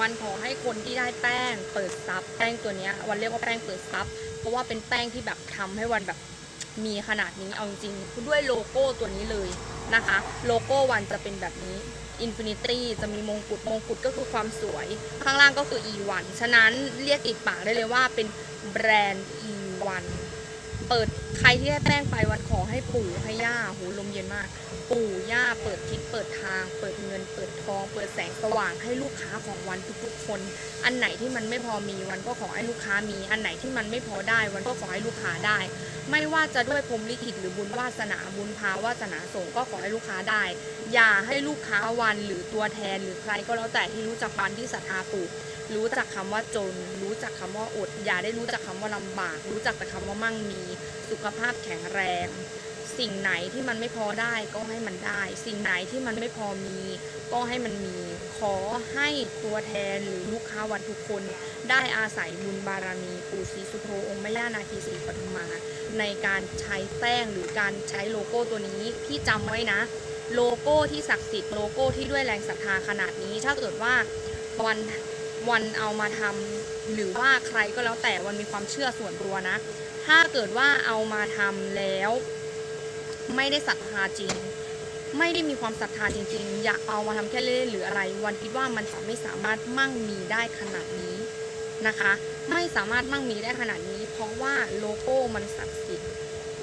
วันขอให้คนที่ได้แป้งเปิดซับแป้งตัวนี้วันเรียกว่าแป้งเปิดซับเพราะว่าเป็นแป้งที่แบบทำให้วันแบบมีขนาดนี้เอาจริงด้วยโลโก้ตัวนี้เลยนะคะ โลโก้วันจะเป็นแบบนี้ Infinity จะมีมงกุฎมงกุฎก็คือความสวย ข้างล่างก็คือ E1 ฉะนั้นเรียกติดปากได้เลยว่าเป็นแบรนด์ E1 เปิดใครที่ได้แป้งไปวันขอให้ปู่ให้ย่าหูลมเย็นมาก ปู่ย่าเปิดทิ เปิดทาง เปิดเงิน เปิดทอง เปิดแสงสว่างให้ลูกค้าของวันทุกๆคน อันไหนที่มันไม่พอมีวันก็ขอให้ลูกค้ามี อันไหนที่มันไม่พอได้ วันก็ขอให้ลูกค้าได้ ไม่ว่าจะด้วยพรมลิขิตหรือบุญวาสนาบุญพาวาสนาส่งก็ขอให้ลูกค้าได้ อย่าให้ลูกค้าวันหรือตัวแทนหรือใครก็แล้วแต่ที่รู้จักวันที่ศรัทธาปู่รู้จักคำว่าจน รู้จักคำว่าอด อย่าได้รู้จักคำว่าลำบาก รู้จักแต่คำว่ามั่งมี สุขภาพแข็งแรง สิ่งไหนที่มันไม่พอได้ก็ให้มันได้ สิ่งไหนที่มันไม่พอมี ก็ให้มันมี ขอให้ตัวแทนหรือลูกค้าวันทุกคน ได้อาศัยบุญบารมีปู่ศรีสุโธองค์แม่ย่านาคีศรีปทุมมา ในการใช้แป้งหรือการใช้โลโก้ตัวนี้พี่จำไว้นะ โลโก้ที่ศักดิ์สิทธิ์โลโก้ที่ด้วยแรงศรัทธาขนาดนี้ ถ้าเกิดว่าวันวันเอามาทำหรือว่าใครก็แล้วแต่วันมีความเชื่อส่วนตัวนะ ถ้าเกิดว่าเอามาทำแล้ว ไม่ได้ศรัทธาจริง ไม่ได้มีความศรัทธาจริง ๆ อยากเอามาทำแค่เล่นหรืออะไร วันคิดว่ามันจะไม่สามารถมั่งมีได้ขนาดนี้นะคะ ไม่สามารถมั่งมีได้ขนาดนี้ เพราะว่าโลโก้มันศักดิ์สิทธิ์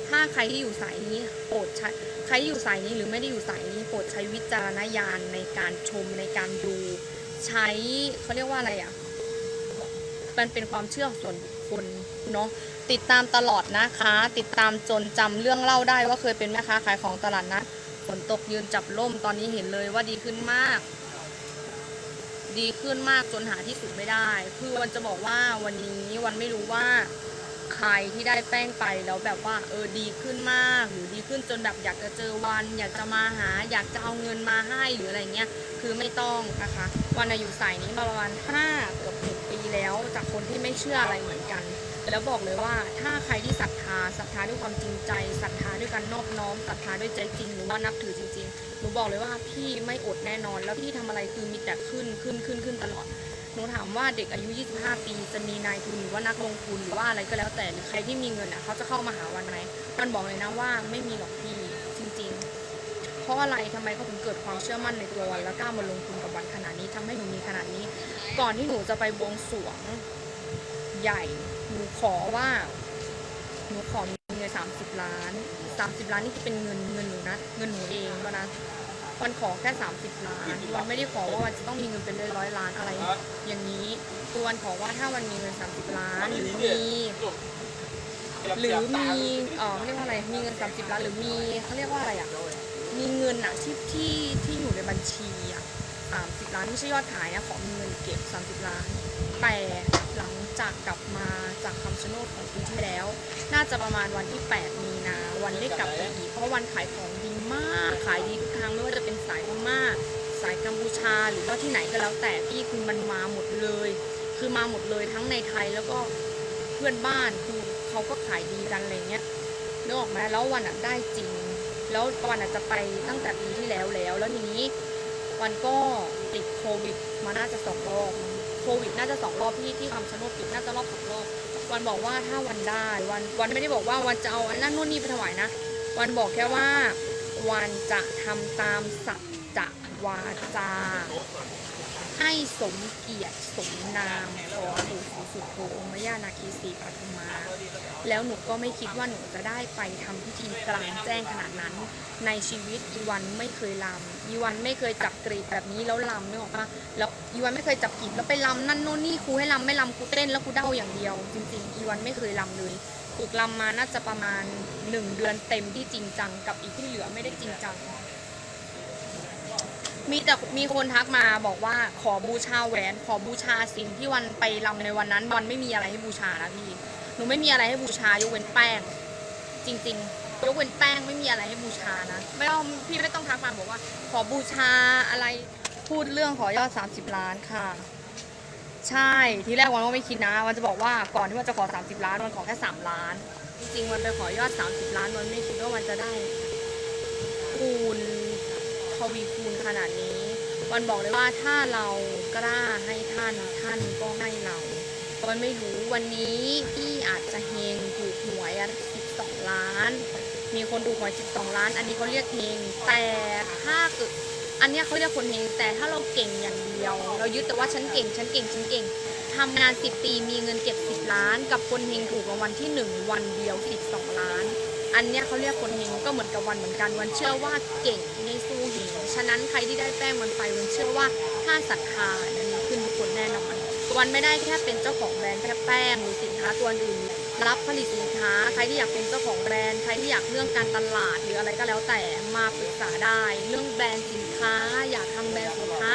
ถ้าใครที่อยู่สายนี้โปรดใช้ใครอยู่สายนี้หรือไม่ได้อยู่สายนี้โปรดใช้วิจารณญาณในการชมในการดู ใช้เขาเรียกว่าอะไรอะมันเป็นความเชื่อส่วนบุคคล เนาะติดตามตลอดนะคะ ติดตามจนจำเรื่องเล่าได้ว่าเคยเป็นแม่ค้าขายของตลาดนะฝนตกยืนจับล่มตอนนี้เห็นเลยว่าดีขึ้นมาก ดีขึ้นมากจนหาที่สุดไม่ได้ คือวันจะบอกว่าวันนี้วันไม่รู้ว่าใครที่ได้แป้งไปแล้วแบบว่าเออดีขึ้นมาก หรือดีขึ้นจนแบบอยากจะเจอวัน อยากจะมาหา อยากจะเอาเงินมาให้หรืออะไรเงี้ยคือไม่ต้องนะคะ วันอายุสายนี้ประมาณห้าเกือบหกปีแล้ว จากคนที่ไม่เชื่ออะไรเหมือนกัน แล้วบอกเลยว่าถ้าใครที่ศรัทธาศรัทธาด้วยความจริงใจศรัทธาด้วยการนอบน้อมศรัทธาด้วยใจจริงหรือว่านับถือจริงๆหนูบอกเลยว่าพี่ไม่อดแน่นอน แล้วพี่ทำอะไรคือมีแต่ขึ้นขึ้นขึ้นขึ้นตลอดหนูถามว่าเด็กอายุ 25 ปีจะมีนายทุนหรือว่านักลงทุนหรือว่าอะไรก็แล้วแต่หรือใครที่มีเงินอะเขาจะเข้ามาหาวันไหมมันบอกเลยนะว่าไม่มีหรอกพี่จริง ๆ เพราะอะไรทำไมเขาถึงเกิดความเชื่อมั่นในตัววันแล้วกล้ามาลงทุนกับวันขนาดนี้ทำให้หนูมีขนาดนี้ ก่อนที่หนูจะไปบวงสรวงใหญ่ นูขอว่าหนูขอมีเงินสามสิบล้านสามสิบล้านนี่คือเป็นเงินเงินหนูนะเงินหนูเองวันนั้นวันขอแค่สามสิบล้านวันไม่ได้ขอว่าวันจะต้องมีเงินเป็นร้อยล้านอะไร อย่างนี้คือวันขอว่าถ้าวันมีเงินสามสิบล้านหรือมีหรือมีเออเขาเรียกว่าอะไร มีเงิน30ล้านหรือมีเขาเรียกว่าอะไรอะ มีเงินอะที่ที่ที่อยู่ในบัญชีอะ30ล้านไม่ใช่ยอดขายนะขอมีเงินเก็บ30ล้าน แต่หลังจากกลับมา คำชะโนดของปีที่แล้ว น่าจะประมาณวันที่ 8 มีนา วันได้กลับไปอีกเพราะวันขายของดีมาก ขายดีทุกทางไม่ว่าจะเป็นสายพม่าสายกัมพูชาหรือว่าที่ไหนก็แล้วแต่พี่คือมันมาหมดเลย คือมาหมดเลยทั้งในไทยแล้วก็เพื่อนบ้านคือเขาก็ขายดีกันอะไรเงี้ยนึกออกไหมแล้ววันอะได้จริง แล้ววันอะจะไปตั้งแต่ปีที่แล้วแล้ว แล้วทีนี้วันก็ติดโควิดมาน่าจะสองรอบโควิดน่าจะสองรอบที่ที่คำชะโนดปิดน่าจะรอบสองรอบ วันบอกว่าถ้าวันได้วันวันไม่ได้บอกว่าวันจะเอาอันนั้นนู่นนี่ไปถวายนะ วันบอกแค่ว่าวันจะทำตามสัจจะวาจา ให้สมเกียรติสมนามของปู่ศรีสุโธองค์มย่านาคีศีปทุมา แล้วหนูก็ไม่คิดว่าหนูจะได้ไปทำพิธีกลางแจ้งขนาดนั้น ในชีวิตอีวันไม่เคยลำอีวันไม่เคยจับกรีดแบบนี้แล้วลำนึกออกปะแล้วอีวันไม่เคยจับกรีดแล้วไปลำนั่นโน่นนี่ครูให้ลำไม่ลำครูเต้นแล้วครูเด้าอย่างเดียว จริงๆอีวันไม่เคยลำเลยฝึกลำมาน่าจะประมาณหนึ่งเดือนเต็มที่จริงจังกับอีกที่เหลือไม่ได้จริงจัง มีแต่มีคนทักมาบอกว่าขอบูชาแหวน ขอบูชาสิ่งที่วันไปรำในวันนั้นวันไม่มีอะไรให้บูชานะพี่หนูไม่มีอะไรให้บูชายกเว้นแป้ง จริง ๆ ยกเว้นแป้งไม่มีอะไรให้บูชานะไม่ต้องพี่ไม่ต้องทักมาบอกว่า ขอบูชาอะไรพูดเรื่องขอยอด 30 ล้านค่ะ ใช่ทีแรกวันก็ไม่คิดนะวันจะบอกว่าก่อนที่มันจะขอ 30 ล้านวันขอแค่3ล้าน จริงๆวันไปขอยอด 30 ล้านวันไม่คิดว่ามันจะได้คูณ วีคูณขนาดนี้ วันบอกเลยว่าถ้าเรากล้าให้ท่านท่านก็ให้เราวันไม่รู้วันนี้พี่อาจจะเฮงถูกหวยอะ12 ล้าน มีคนถูกหวย12 ล้าน อันนี้เขาเรียกเฮงแต่ถ้าเกิดอันนี้เขาเรียกคนเฮงแต่ถ้าเราเก่งอย่างเดียว เรายึดแต่ว่าฉันเก่งฉันเก่งฉันเก่งทำงาน 10 ปีมีเงินเก็บ 10 ล้าน กับคนเฮงถูกรางวัลที่ 1 วันเดียว 12 ล้าน อันเนี้ยเขาเรียกคนเฮงก็เหมือนกับวันเหมือนกัน วันเชื่อว่าเก่งในสู้เฮงฉะนั้นใครที่ได้แป้งมันไปวันเชื่อว่าถ้าศรัทธามันมีขึ้นทุกคนแน่นอนวันไม่ได้แค่เป็นเจ้าของแบรนด์แค่แป้งหรือสินค้าตัวอื่นรับผลิตสินค้า ใครที่อยากเป็นเจ้าของแบรนด์ใครที่อยากเรื่องการตลาดหรืออะไรก็แล้วแต่มาปรึกษาได้ เรื่องแบรนด์สินค้า อยากทำแบรนด์สินค้า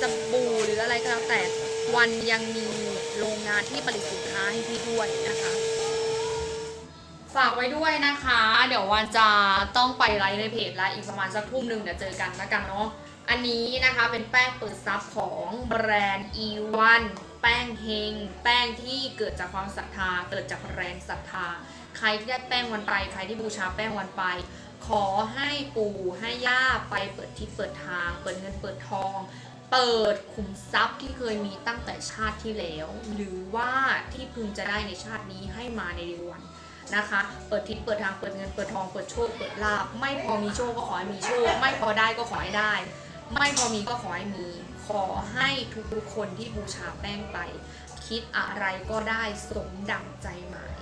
สบู่หรืออะไรก็แล้วแต่วันยังมีโรงงานที่ผลิตสินค้าให้พี่ด้วยนะคะ ฝากไว้ด้วยนะคะ เดี๋ยววันจะต้องไปไลฟ์ในเพจแล้วอีกประมาณสักทุ่มหนึ่งเดี๋ยวเจอกันแล้วกันเนาะอันนี้นะคะเป็นแป้งเปิดซับของแบรนด์ E1 แป้งเฮง แป้งที่เกิดจากความศรัทธา เกิดจากแรงศรัทธา ใครที่ได้แป้งวันไป ใครที่บูชาแป้งวันไป ขอให้ปู่ให้ย่าไปเปิดทิศเปิดทาง เปิดเงินเปิดทอง เปิดขุมทรัพย์ที่เคยมีตั้งแต่ชาติที่แล้ว หรือว่าที่พึงจะได้ในชาตินี้ให้มาในเร็ววัน นะคะ เปิดทิศเปิดทางเปิดเงิน เปิดทองเปิดโชคเปิดลาบไม่พอมีโชคก็ขอให้มีโชค ไม่พอได้ก็ขอให้ได้ ไม่พอมีก็ขอให้มี ขอให้ทุกๆคนที่บูชาแป้งไป คิดอะไรก็ได้สมดังใจหมาย